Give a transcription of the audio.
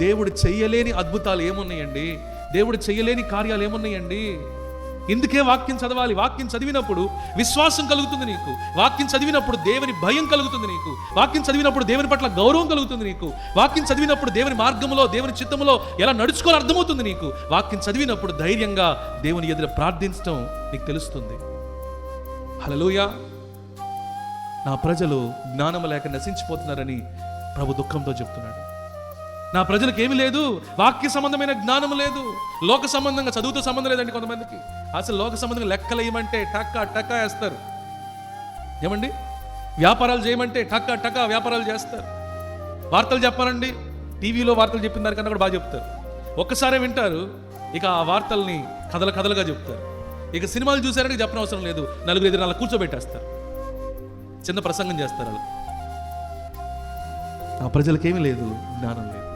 దేవుడు చెయ్యలేని అద్భుతాలు ఏమున్నాయండి? దేవుడు చెయ్యలేని కార్యాలు ఏమున్నాయండి? ఇందుకే వాక్యం చదవాలి. వాక్యం చదివినప్పుడు విశ్వాసం కలుగుతుంది నీకు. వాక్యం చదివినప్పుడు దేవుని భయం కలుగుతుంది నీకు. వాక్యం చదివినప్పుడు దేవుని పట్ల గౌరవం కలుగుతుంది నీకు. వాక్యం చదివినప్పుడు దేవుని మార్గంలో దేవుని చిత్తములో ఎలా నడుచుకోవాలో అర్థమవుతుంది నీకు. వాక్యం చదివినప్పుడు ధైర్యంగా దేవుని ఎదురు ప్రార్థించడం నీకు తెలుస్తుంది. హలలోయ నా ప్రజలు జ్ఞానము లేక నశించిపోతున్నారని ప్రభు దుఃఖంతో చెప్తున్నాడు. నా ప్రజలకు ఏమి లేదు వాక్య సంబంధమైన జ్ఞానం లేదు లోక సంబంధంగా చదువుతో సంబంధం లేదండి కొంతమందికి. అసలు లోక సంబంధంగా లెక్కలు వేయమంటే టక్క టక్క వేస్తారు. ఏమండి? వ్యాపారాలు చేయమంటే టక్క టక్క వ్యాపారాలు చేస్తారు. వార్తలు చెప్పాలండి టీవీలో వార్తలు చెప్పిన దానికన్నా కూడా బాగా చెప్తారు. ఒక్కసారే వింటారు ఇక ఆ వార్తల్ని కథల కథలుగా చెప్తారు. ఇక సినిమాలు చూసారంటే చెప్పిన అవసరం లేదు నలుగురు ఎదురు అలా కూర్చోబెట్టేస్తారు. చిన్న ప్రసంగం చేస్తారు వాళ్ళు ఆ ప్రజలకేమీ లేదు జ్ఞానం లేదు.